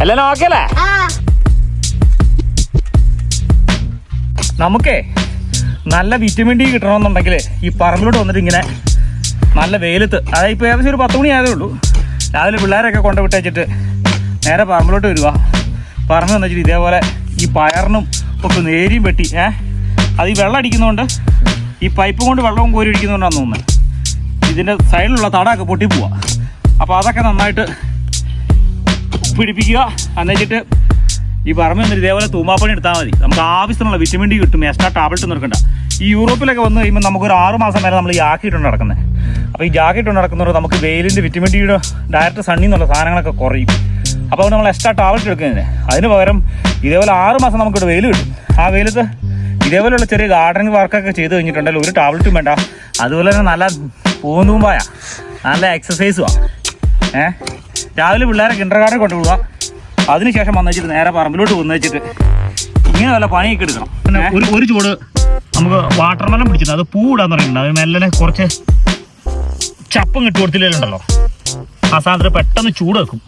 നോക്കല്ലേ അല്ലേ? ആ. നമുക്കേ നല്ല വിറ്റമിൻ ഡി കിട്ടണമെന്നുണ്ടെങ്കിൽ ഈ പറമ്പിലോട്ട് വന്നിട്ട് ഇങ്ങനെ നല്ല വെയിലത്ത് അതായത് ഇപ്പോൾ ഏകദേശം ഒരു പത്ത് മണി ആയതേ ഉള്ളൂ. രാവിലെ പിള്ളേരൊക്കെ കൊണ്ട് വിട്ടേച്ചിട്ട് നേരെ പറമ്പിലോട്ട് വരിക പറമ്പ് വന്നിട്ട് വെച്ചിട്ട് ഇതേപോലെ ഈ പയറിനും ഒക്കെ നേരിയും വെട്ടി ഏഹ് അത് ഈ വെള്ളം അടിക്കുന്നതുകൊണ്ട് ഈ പൈപ്പ് കൊണ്ട് വെള്ളവും കോരി അടിക്കുന്നതുകൊണ്ടാണ് തോന്നുന്നത് ഇതിന്റെ സൈഡിലുള്ള തടമൊക്കെ പൊട്ടിപ്പോവാ. അപ്പോൾ അതൊക്കെ നന്നായിട്ട് പിടിപ്പിക്കുക. എന്നുവെച്ചിട്ട് ഈ പറമ്പിൽ നിന്ന് ഇതേപോലെ തൂമ്പാപ്പണി എടുത്താൽ മതി. നമുക്ക് ആവശ്യത്തിനുള്ള വിറ്റമിൻ ഡി കിട്ടും എക്സ്ട്രാ ടാബ്ലറ്റ് നിർക്കണ്ട ഈ യൂറോപ്പിലൊക്കെ വന്ന് കഴിയുമ്പോൾ നമുക്കൊരു ആറ് മാസം വരെ നമ്മൾ ഈ ആക്കിയിട്ടുണ്ട് നടക്കുന്നത് അപ്പോൾ ഈ ജാക്കറ്റ് ജാക്കിയിട്ട് നടക്കുന്നവർ നമുക്ക് വെയിലിന്റെ വിറ്റമിൻ ഡിയുടെ ഡയറക്റ്റ് സണ്ണിൽ നിന്നുള്ള സാധനങ്ങളൊക്കെ കുറയും. അപ്പോൾ നമ്മൾ എക്സ്ട്രാ ടാബ്ലറ്റ് എടുക്കുന്നതിന്. അതിന് പകരം ഇതേപോലെ ആറ് മാസം നമുക്കിവിടെ വെയിൽ കിട്ടും. ആ വെയിലത്ത് ഇതേപോലെയുള്ള ചെറിയ ഗാർഡനിങ് വർക്കൊക്കെ ചെയ്ത് കഴിഞ്ഞിട്ടുണ്ടെങ്കിൽ ഒരു ടാബ്ലറ്റും വേണ്ട. അതുപോലെ തന്നെ നല്ല പൂന്തൂമ്പായ നല്ല എക്സസൈസുമാണ് ഏഹ് രാവിലെ പിള്ളേരെ കിണ്ടർ ഗാർഡൻ കൊണ്ടുപോവുക അതിനുശേഷം വന്നു വെച്ചിട്ട് നേരെ പറമ്പിലോട്ട് വന്നു വെച്ചിട്ട് ഇങ്ങനെ വല്ല പണിയൊക്കെ എടുക്കണം. പിന്നെ ഒരു ഒരു ചൂട് നമുക്ക് വാട്ടർ വാട്ടർമെലൻ പിടിച്ചിട്ട് അത് പൂ ഇടാന്ന് പറയുന്നുണ്ട്. അത് മെല്ലനെ കുറച്ച് ചപ്പം കിട്ടി കൊടുത്തില്ലുണ്ടല്ലോ ആ സാധനത്തിൽ പെട്ടെന്ന് ചൂട് വെക്കും.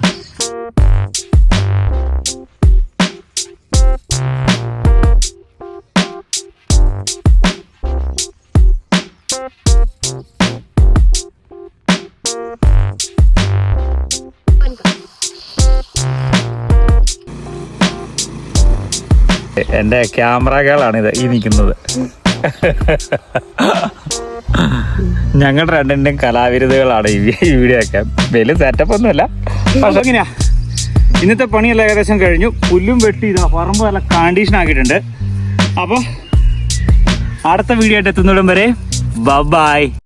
എന്റെ ക്യാമറകളാണ് ഇത് ഈ നിൽക്കുന്നത്. ഞങ്ങൾ രണ്ടിന്റെയും കലാവിരുദ്ധകളാണ് ഈ വീഡിയോ ഒക്കെ. വലിയ സെറ്റപ്പ് ഒന്നുമല്ല. പക്ഷെ എങ്ങനെയാ? ഇന്നത്തെ പണിയെല്ലാം ഏകദേശം കഴിഞ്ഞു. പുല്ലും വെട്ടി ഇതാ പറമ്പ് നല്ല കണ്ടീഷൻ ആക്കിയിട്ടുണ്ട്. അപ്പോൾ അടുത്ത വീഡിയോ ആയിട്ട് എത്തുന്നിടം വരെ ബൈ